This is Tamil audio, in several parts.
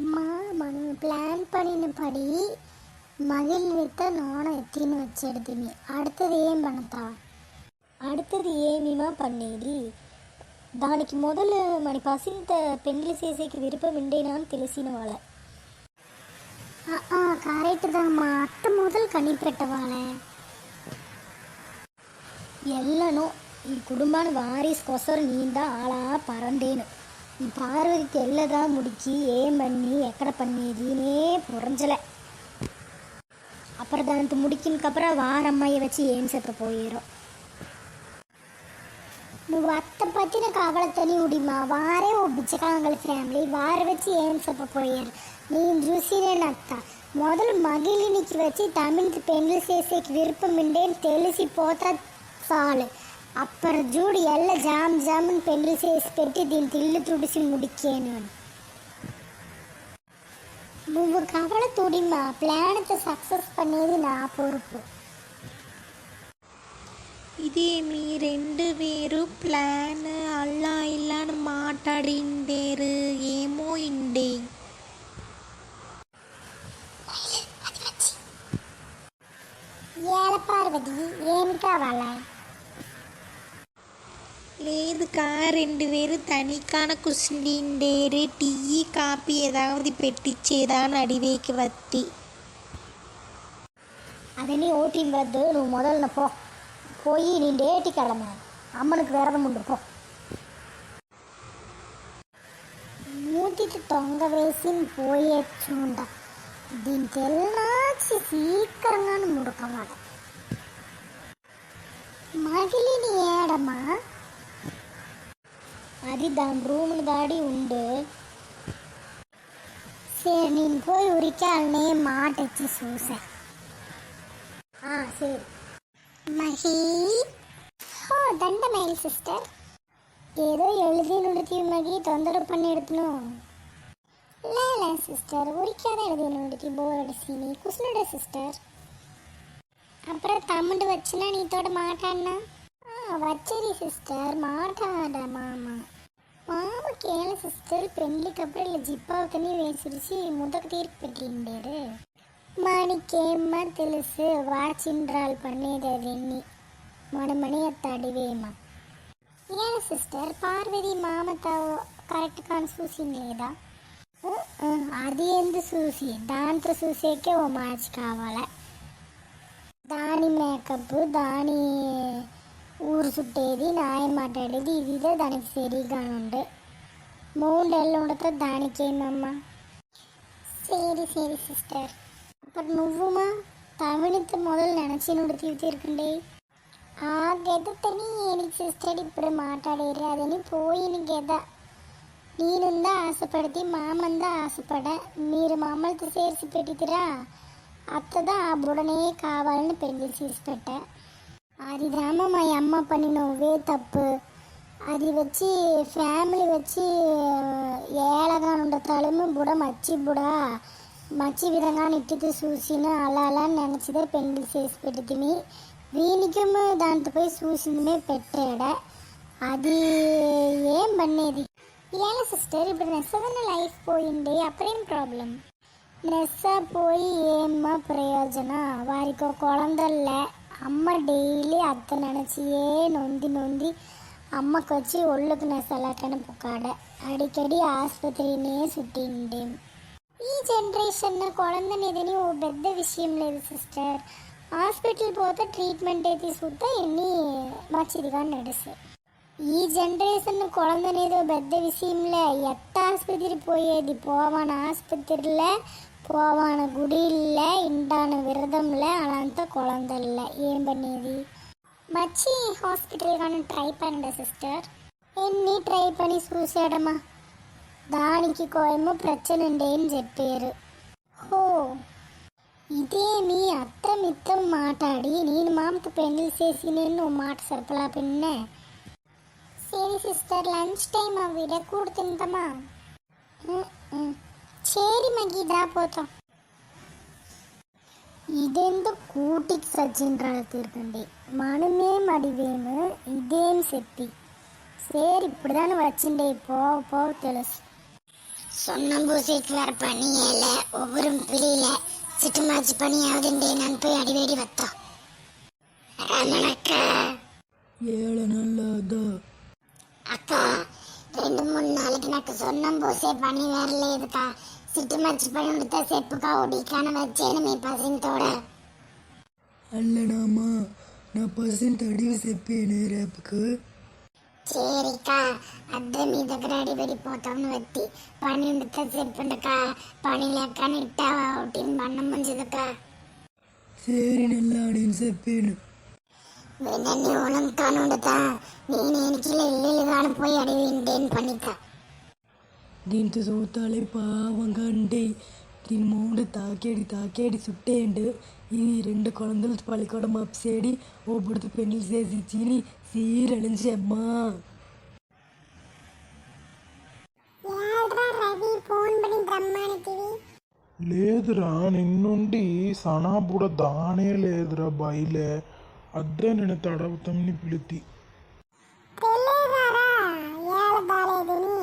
అమ్మా మనం ప్లాన్ పడినపడి మగిలినితో నూనె ఎత్తిని వచ్చేడుతుంది அடுத்தது ఏం పడతా அடுத்தது ఏమిమా పన్నేది దానికి మొదలు మన పసింత పెండ్లి చేసేకి విరుపం ఉండేనా అని తెలిసిన వాళ్ళ కరెక్ట్ మా అత్త మొదలు కనిపెట్టవాళ్ళే ఎల్లను ఈ కుటుంబాన్ని వారీసుకొసరు నీందా అలా పరందేను பார்வதிకి ఎల్లదా ముడికి ఏమన్నీ ఎక్కడ పన్నేది నే పొరంజలే அப்புறம் தான் முடிக்கினக்கப்புறம் வாரம்மையை வச்சு ஏன் செத்து போயிடும் నువ్వు అత్త పట్టిన కావలతోని ఉడిమా వారే ఓ బిచ్చకాంగల ఫ్యామిలీ వారు వచ్చి ఏం చెప్పపోయారు నేను చూసినేను అత్త మొదలు మగిలినికి వచ్చి తమిళ పెళ్లి చేసే విరుపం ఉండేని తెలిసిపోతా చాలు అప్పటి చూడు ఎల్ల జామ్ జామున్ పెళ్లి చేసి పెట్టి దీనికి ఇల్లు తుడిసి ముడికేను అని నువ్వు కవల తుడిమా ప్లాన్తో సక్సెస్ పనేది నా పొరుపు ఇది మీ రెండు వేరు ప్లాన్ అల్లా ఇల్లాని మాట్లాడిండేరు ఏమో ఇండే ఏల పార్వతి ఏమి కావాలా లేదుకా రెండు వేలు తనిఖానకు సిలిండేరే టీ కాపీ ఏదావది పెట్టించేదా అని అడివేకి వత్తి అదని ఓటీం వద్దు నువ్వు మొదలన పో పోయి నీ డేటికి వెళ్ళమా అమ్మనికి విరదం ఉండు పో మూతికి తొంగ వేసి పోయొచ్చుండ దీనికి వెళ్ళాచి సీకరంగా ముడకవాడ మగిలిని ఏడమా అది దాని రూమును దాడి ఉండు సరే నేను పోయి ఉరికాలనే మాట ఇచ్చి చూసా ఆ, సరే మహి ఓ దండమేల్ సిస్టర్ ஏதோ எழுதி நுடுத்தி மகி தொந்தரவு பண்ணி எடுத்தணும் இல்லை இல்லை சிஸ்டர் உரிக்காத எழுதி நுடுத்தி போர் அடிச்சு நீ குசுனோட சிஸ்டர் அப்புறம் தம்முண்டு வச்சுனா நீ தோட மாட்டான்னா ஆ வச்சரி సిస్టర్ మాట్లాడ మామ మామ కేళ సిస్టర్ పెళ్లికి అప్పుడు ఇలా జిప్పావుతని వేసిరిచి ముద్దకు తీర్పు పెట్టిండారు మనకేమ్మ తెలుసు వాచిండ్రాలు పనేది అవన్నీ మన మణి అత్త అడివేమా ఏం సిస్టర్ పార్వతి మామతో కరెక్ట్ కాని చూసింది లేదా ఉ, ఉ, అది ఎందు చూసి దాంతో చూసేకే ఓ మ్యాచ్ కావాలి దాని మేకప్ దాని ഊർ സുട്ടേതി നായന്മാട്ടേടേത് ഇതിൽ തനിക്ക് ശരി കാണുന്നുണ്ട് മോണ്ട് എല്ലായിടത്ത് താണിക്കുന്നമ്മ ശരി ശരി സിസ്റ്റർ അപ്പം നുവ്വുമാ തമിഴത്തെ മുതൽ നനച്ചിനോട് തീർത്തിരിക്കണ്ടേ ആ ഗത തന്നെ എനിക്ക് സിസ്റ്റർ ഇപ്പഴും മാട്ടാടേര് അതിന് പോയി എനിക്ക് ഗത നീനുന്താ ആശപ്പെടുത്തി മാമന്താ ആശപ്പെട మీరు మమ్మల్ని చేసి పెట్టుతురా అత్తదా ఆ బుడనే కావాలని పెళ్లి చేసి పెట్టా అది డ్రామా మా అమ్మ పని నువ్వే తప్పు అది వచ్చి ఫ్యామిలీ వచ్చి ఏళగా ఉండే తలము బుడ మచ్చి బుడ మంచి విధంగా ఇట్టితే చూసిన అలా అలా నెనచిదే పెళ్లి చేసి పెట్టుతుంది వీనికి దాంతోపై చూసిందే పెట్టాడ అది ఏం పనేది ఇవాళ సిస్టర్ ఇప్పుడు నెస్సదన్న లైఫ్ పోయింది అప్పుడేం ప్రాబ్లం నెస్సా పోయి ఏమ్మా ప్రయోజనం వారికి ఒక కుళందల్లే అమ్మ డైలీ అత్త நினச்சியே நொந்தி நொந்தி அம்மாக்கு வச்சு ஒல்லுக்கு நெசலாட்டன்னு புக்காட அடிக்கடி ஆஸ்பத்திரினே சுட்டின்ண்டேன் ఈ జనరేషన్ కొలందని ఏదని ఓ పెద్ద విషయం లేదు సిస్టర్ హాస్పిటల్ పోతే ట్రీట్మెంట్ అయితే చూద్దా ఎన్ని మంచిదిగా నడుస్తాయి ఈ జనరేషన్ కుళంద అనేది పెద్ద విషయంలే ఎత్త ఆసుపత్రి పోయేది పోవాను ఆసుపత్రిలో పోవాను గుడి இல்லை இண்டான விரதம்ல அழந்த குழந்த இல்லை ஏன் பண்ணியது மச்சி హాస్పిటల్ ట్రై பண்ண సిస్టర్ ఎన్ని ట్రై పని చూసాడమ్మా దానికి కోయమో ప్రచన ఉండేని చెప్పారు హో ఇదే మీ అత్త మిత్తం మాట్లాడి నేను మామకు పెళ్లి చేసి నేను మాట సరఫలా పిన్నే సరే సిస్టర్ లంచ్ టైం అవిడ కూడా తింటామా చేరి మగి దా పోతాం ఇదెందు కూటికి సజ్జిండ్రాలు తీరుకండి మనమేం అడివేము ఇదేం శక్తి సేరు ఇప్పుడుదాని వచ్చిండే పో పో తెలుసు సొన్నంబూసేకి వేర పని ఏలే ఒవ్వరు పిలిలే సిట్టు మార్చి పని యావదండి నన్ను పోయి అడివేడి వస్తా రమణక్క ஏழை நல்லாதா అక్క రెండు మూడు నాలుగు నాకు సొన్నం పోసే పని వేరలేదుక సిట్టు మార్చి పని ఉండితే చెప్పుగా ఉడికాన వచ్చేను మీ పసింతోడ அல்லடாமா நான் பர்சன்ட் அடிவு செப்பேனே ரேப்புக்கு చేరిక అద్దె మీ దగ్గర అడిపెడిపోతాను వ్యక్తి పని ఉండితే చెప్పుండక పని లేక ఇట్టావా ఒకటి బండం మంచిదక్క சரி நல்லா அடின்னு செப்பேனு వెనన్ని ఓనం కానుండతా నేను ఎనికిల ఇల్లు కానిపోయి అడిగి ఇంటేం పనిక దీంతో చూతాలే పావం కంటే దీని మూడు తాకేడి తాకేడి సుట్టేయండు ఈ రెండు కొలందలు పలికోవడం అప్సేడి ఓ బుడత పెళ్లి చేసి చీని సీరలించి అమ్మా రవి ఫోన్ పని బ్రహ్మానికివి లేదురా నిన్నుండి సనాబుడ దానే లేదురా బయలే అద్దే నేను తడవుతాంని పిలితి తెలియదారా ఏళ్ళ బాలేదని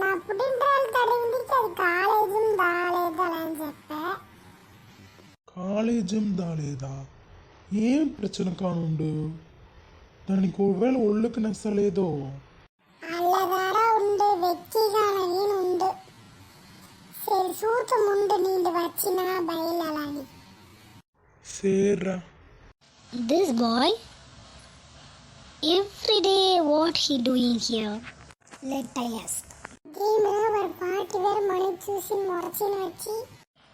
నా పుట్టినరోజు తడిగింది అది కాలేజీ దాలేదని అని చెప్పా కాలేజం దాలేదా ఏం ప్రచన కానుండు దానికి ఒకవేళ ఒళ్ళుకి నచ్చలేదో అల్లదారా ఉండు వెచ్చిగానని ఉండు సరి సూతం ఉండు నీళ్ళు వచ్చిన బయలని సేర్రా This boy? Every day what he doing here? Let I ask.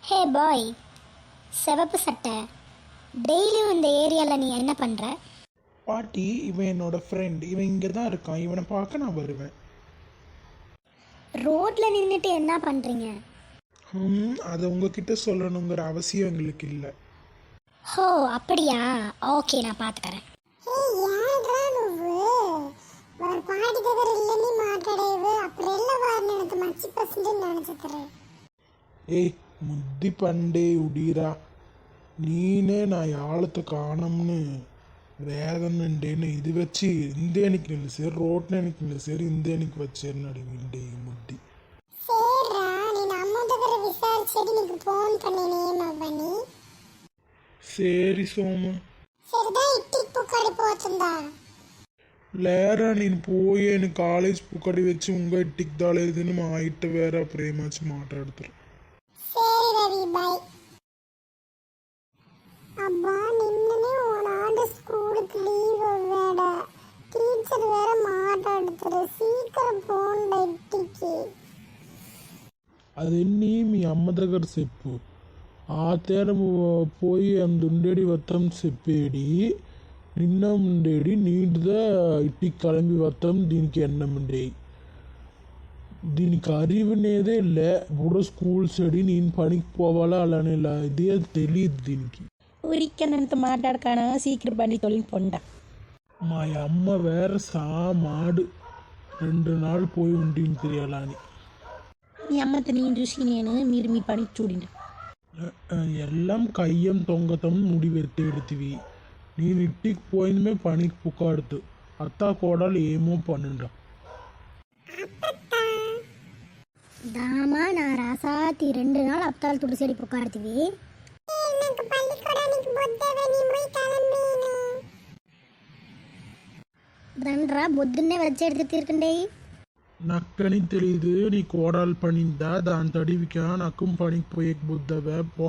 ஹே பாய் சிவப்பு சட்டை. டெய்லியும் இந்த ஏரியாவில் நீ என்ன பண்ணுற பாட்டி இவன் என்னோட ஃப்ரெண்ட் இவன் இங்கே தான் இருக்கான். இவனை பார்க்க நான் வருவேன். ரோட்டில் நின்றுட்டு என்ன பண்ணுறீங்க அது உங்ககிட்ட சொல்லணுங்கிற அவசியம் எங்களுக்கு இல்லை. ஹோ அப்படியா? ஓகே நான் பார்த்து தரேன். ஏய் முத்தி பண்டே உடீரா நீனே நான் யாழத்தை காணம்னு. വേദനുണ്ടേന് ഇത് വെച്ച് ഇന്ത് എനിക്കില്ല സേർ റോട്ടിന് എനിക്കില്ല സേർ ഇന്ത് എനിക്ക് വെച്ചേരനാടി വീണ്ടേ முத்தி சேரா நீ நம்ம விசாரிச்சது நீங்க போன் பண்ணினேன் பண்ணி? ಸರಿ ಸೋಮ ಸರಿದಾ ಇಟ್ಟಿಗೆ ಪುಕ್ಕಡಿ ಪೋತುಂದ లేరా నేను పోయి ఆయన కాలేజ్ పుక్కడి వచ్చి ఉంగ ఇంటికి దాలేదు మా ఇట్ట వేరే ప్రేమచ్చి మాట్లాడుతారు అబ్బా నిన్ననే ఓనాడు స్కూల్కి లీవ్ అవ్వాడా టీచర్ వేరే మాట్లాడుతారు సీకరం పోండి ఇంటికి అదన్నీ మీ అమ్మ దగ్గర చెప్పు ಆತೇರ ಪೋಯಿ ಅಂದುಂಡೇಡಿ ವತ್ತಂ చెప్పేడి నిన్న ఉండేడి నీట్గా ఇట్టి కిளம்பி వత్తం దీనికి ఎన్నముండే దీనికి అరివినేదే లే ఇప్పుడు స్కూల్ స్టడీ నేను పనికి పోవాలా అలానే ఇలా ఇదే తెలియదు దీనికి ఊరికనంత మాట్లాడకానా సీక్రెట్ బండి తొలిగి పొండా మా అమ్మ వేర సామాడు రెండు నాళ్ళు పోయి ఉండింది తెలియాలని మీ అమ్మతో నేను చూసి నేను మీరు మీ పని చూడండి ఎల్లం కయ్యం దొంగతనం ముడి ఎత్తివి నేను ఇంటికి పోయిందే పనికి పుకాడుతూ అత్త కోడలు ఏమో పనుండ దామా నా రాసాతి రెండు నాలు అత్తాలు తుడిసేడి పుకాడుతీవి రండ్రా పొద్దున్నే వచ్చి ఎడుతూ తీరుకుండేవి ನಕ್ಕನಿಂದ ತಿಳಿದು ನೀ ಕೋಡಲ್ ಪಣಿಂದ ದಾನ್ ತಡಿವಿಕ ನಕ್ಕಂ ಪಣಿಗೆ ಪೋಯಕ್ ಬುದ್ದವೆ ಪೋ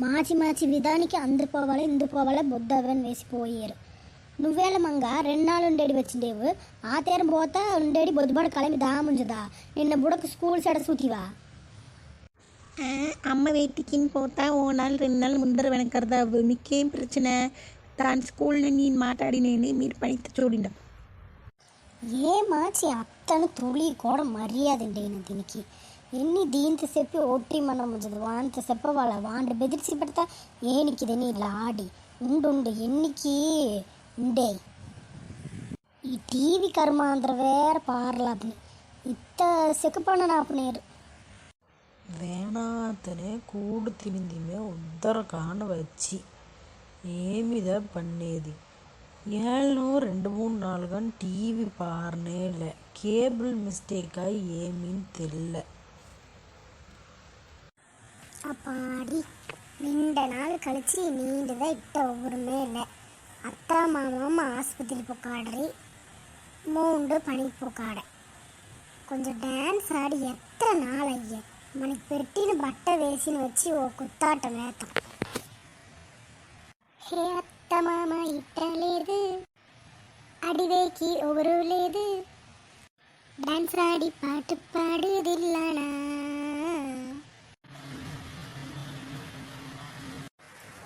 మాచి మాచి విధానికి అందరు పోవాలి ఇందు పోవాలి బుద్ధవని వేసిపోయారు నువ్వేళ మంగ రెండు నాళ్ళు ఉండేది వచ్చిండేవు ఆ తీరం పోతా ఉండేది బొద్దుబాటు కలిమి దాముంచదా నిన్న బుడకు స్కూల్ సెడ సూతివా అమ్మ వేతికిని పోతా ఓ నాలు రెండు నాళ్ళు ముందర వెనకరదావు మీకేం ప్రచన దాని స్కూల్ నేను మాట్లాడినేని మీరు పనికి చూడండి ఏమాచి అత్తను తుళి కూడా మర్యాద ఉండేను దీనికి ఎన్ని దీంతో చెప్పి ఒట్టి మనం ముంచదు వాంత చెప్పవాళ్ళ వాంటి బెదిరిచి పెడతా ఏనికిదని ఇలా ఆడి ఉండుండు ఎన్నికి ఉండే ఈ టీవీ కర్మాంధ్ర వేర పార్లాబ్ని ఇత్త సెకపణ నాపనేరు వేణాతనే కూడు తినిందిమే ఉద్దర కాండ వచ్చి ఏమిదా పన్నేది ఏళ్ళను రెండు మూడు నాలుగని టీవీ పారనే இல்லை கேபிள் மிஸ்டேக்கா ஏமின்னு தெரியல அப்பாடி நீண்ட நாள் கழிச்சு நீண்டுதான் இட்ட ஒவ்வொருமே இல்லை அத்தா மாமாவும் ஆஸ்பத்திரி போக்காடுறி மூண்டு பணி போக்காட కొంచెం డ్యాన్స్ ఆడి ఎత్త నాళయ్య మనకి పెట్టిన బట్ట వేసిన వచ్చి ఓ కుత్తాట వేతం హే అత్త మామ ఇట్ట లేదు అడివేకి ఎవరు లేదు డాన్స్ ఆడి పాటు పాడుదిల్లనా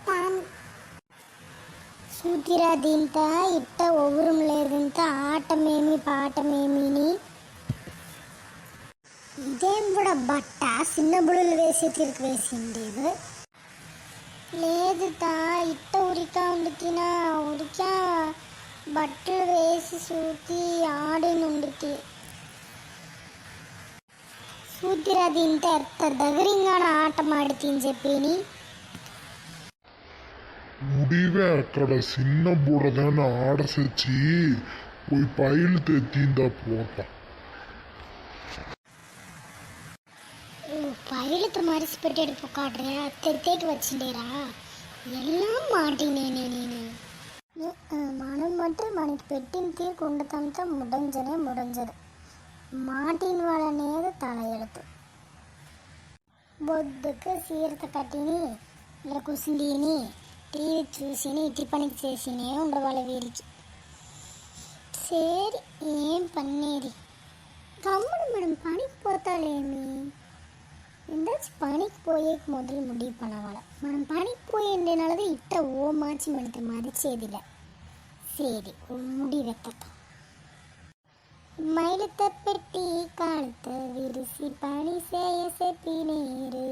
తాను సూతిరా దీంత ఇట్ట ఒవరం లేదంత ఆటమేమి పాటమేమిని ఇదేం కూడా బట్ట చిన్న బుడులు వేసి తిరిగి వేసిండేది లేదు తా ఇట్ట ఉరికా ఉండితినా ఉరికా బట్టలు వేసి సూతి ఆడి నుండితి సూతిరా తింటే ఎంత దగ్గరింగా ఆట మాడితిని చెప్పిని முடிவே అక్కడ చిన్న బుడదాన్ని ఆడసొచ్చి పోయి పైలు తెచ్చిందా పోతా பயிலுக்கு மரிச்சு பெட்டு எடுப்பு காட்டுறியா தெத்தேட்டு வச்சுட்டேரா எல்லாம் மாட்டினேனே நீனு మనం மட்டும் మనకి పెట్టిన తీరు ఉండటంతో ముడంజనే ముడంజదు మాటిన వాళ్ళనేది తల ఎడుతు బొద్దుకు సీరత కట్టిని ఇలా కుసిందిని టీవీ చూసిని ఇట్టి పనికి చేసినే ఉండవాళ్ళ వీరికి సరి ఏం పన్నేది తమ్ముడు మేడం పనికి పోతాలేమి எந்தாச்சும் பணிக்கு போயே முதல்ல முடிவு பண்ணவாள మనం பணிக்கு போயிருந்தனாலதான் இட்ட ஓமாச்சு மனித மதிச்சேதில்ல சரி முடி வெத்தட்டும் மயிலத்தை பெட்டி காலத்தை விரிசி பணி செய்ய செப்பி நீரு.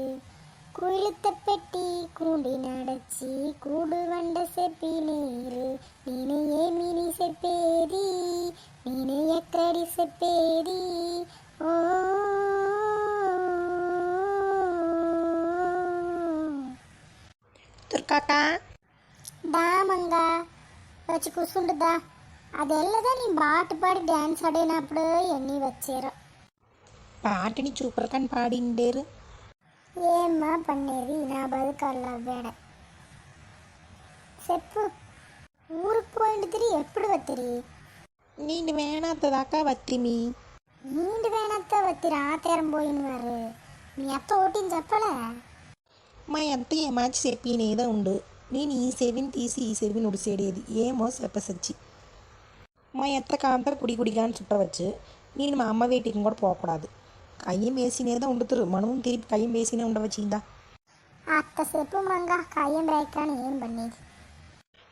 குயிலத்தை பெட்டி கூண்டி நடச்சி கூடு வண்ட செப்பி நீரு. நீனு ஏமினி செப்பேரி நீனு ಕಾಕಾ ಬಾ ಮಂಗ వచ్చి కూర్చుంటుందా అది వెళ్ళదా నీ పాట పాడి డ్యాన్స్ ఆడినప్పుడు ఎన్ని వచ్చారు పాటని చూపరకని పాడిండేరు ఏమ్మా పన్నేది నా బతుకల్లా వేడ చెప్పు ఊరికి పోయిండు తిరిగి ఎప్పుడు వత్తిరి నీండు వేణాత్త దాకా వత్తిమి నీండు వేణాత్త వత్తిరి ఆ తీరం పోయిన వారు మీ అత్త ఓటిని చెప్పలే మా ఎంత ఏమాచి చెప్పినేదో ఉండు నేను ఈ సెవిని తీసి ఈ సెవిని ఉడిసేడేది ఏమో చెప్పసచ్చి మా ఎత్త కాంత కుడి కుడిగాని చుట్టవచ్చు నేను మా అమ్మ వేటికి కూడా పోకూడదు కయ్యం వేసినేదో ఉండుతురు మనం తిరిగి కయ్యం వేసినే ఉండవచ్చు ఇందా అత్త చెప్పు మంగా కయ్యం రేకాని ఏం పన్నేది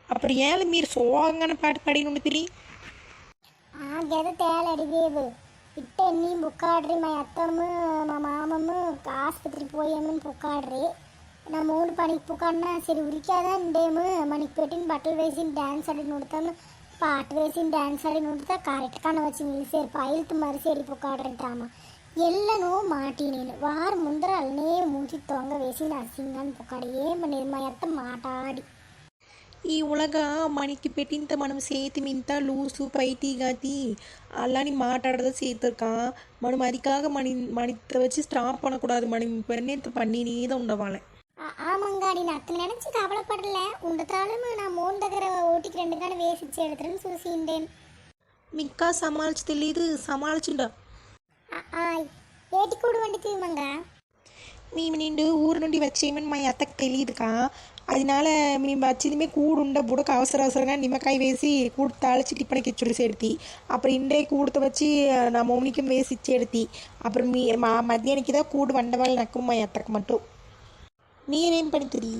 అప్పుడు ఏళ్ళు మీరు సోగంగానే పాట పాడి ఉండుతిరి ఆ గద తేలడిగేవు ఇట్టే నీ బుక్కాడ్రి మా అత్తమ్మ మా మామమ్మ ఆసుపత్రికి పోయామని పుక్కాడ్రి నా మూడు పనికి పుక్కడినా సరే ఉరికాదా ఉండేము మనకి పెట్టిన బట్టలు వేసి డ్యాన్స్ ఆడి నుడతాము పాట వేసి డ్యాన్స్ ఆడి నుడతా కరెక్ట్ కాన వచ్చి నిలిసేరు పైలతో మరి సేరి పుక్కాడ్రంటామ ఎల్లను మాటి నేను వారు ముందర అల్లనే మూతి తొంగ వేసి నర్సింగాన్ని పుక్కాడు ఏమనేది మా అత్త మాట్లాడి ఈ ఉలగ మనకి పెట్టింత మనం సేతి మింత లూసు పైటి గాతి అలాని మాట్లాడదా சேர்த்துருக்கா మనం அதுக்காக மணி மணித்தை வச்சு ஸ்டாப் பண்ணக்கூடாது மணி பெண்ணேத்த பண்ணினே ఉండవాలి ఆ- ஆமாங்காடி நான் அத்தனை நினச்சி கவலைப்படல உண்டத்தாலும் நான் மோன் தகர ஓட்டிக்கு ரெண்டு தானே வேசிச்சு எடுத்துறேன்னு சூசிண்டேன் மிக்கா சமாளிச்சு தெளியுது சமாளிச்சுண்டா ఏటి కూడు వండికి మంగా మేము నిండు ఊరు నుండి వచ్చేయమని మా అత్తకు తెలియదుకా అదినాల మేము వచ్చిందిమే కూడు ఉండ బుడక అవసర అవసరంగా నిమ్మకాయ వేసి కూడు తాళిచి ఇప్పటికి ఇచ్చుడు సెడితి అప్పుడు ఇండే కూడుతో వచ్చి నా మౌనికం వేసి ఇచ్చేడితి అప్పుడు మీ మా మధ్యానికి దా కూడు వండవాళ్ళు నాకు మా అత్తకు మట్టు ನೀನೇನು ಪಡಿತೀರಿ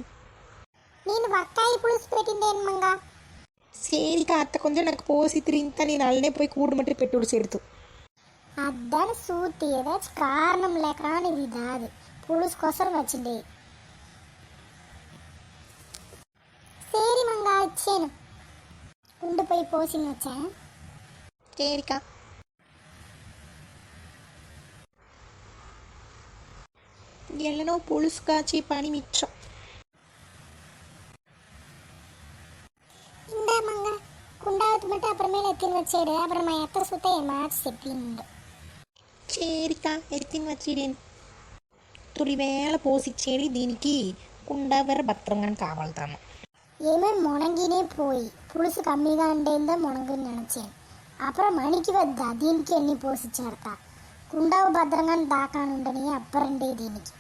ನೀನು ಒತ್ತಾಯಿ ಪುಳಿಸ್ಬೇಕಿಂದ ಏನು ಮಂಗ ಸೇರಿಕ ಹತ್ತಕೊಂಡ್ರೆ ನನಗೆ ಪೋಸಿತ್ರಿ ಅಂತ నేను అల్లనే పోయి కూడు మట్టి పెట్టుడు చేరుతు అద్దని సూతి ఏదో కారణం లేక ఇది కాదు పులుసు కోసం వచ్చింది సేరి మంగా వచ్చాను ఉండిపోయి పోసింగ్ వచ్చా చేరికా ಎಲ್ಲನೋ ಪುಳುಸ್ಕಾಚಿ ಪಾಣಿ ಮಿಚ್ಚ இந்தாமங்க குண்டாவத்து மட்டும் அப்புறமேல எத்தின்னு வச்சிடு. அப்புறம் நான் எத்த சுத்த என் மார்ச் செப்பிண்டு சரிக்கா ఎత్తిని వచ్చిడేను తొలివేళ పోసిచ్చేది దీనికి కుండా వేర భద్రంగా కావాలతాను ஏமே முணங்கினே போய் புளுசு கம்மிதான் தான் முணங்குன்னு நினச்சேன். அப்புறம் மணிக்கு வந்தா தீனிக்கு எண்ணி போசிச்சேர்த்தா குண்டாவு பத்திரங்கன்னு தாக்கானுண்டனே அப்புறம் தீனிக்கு.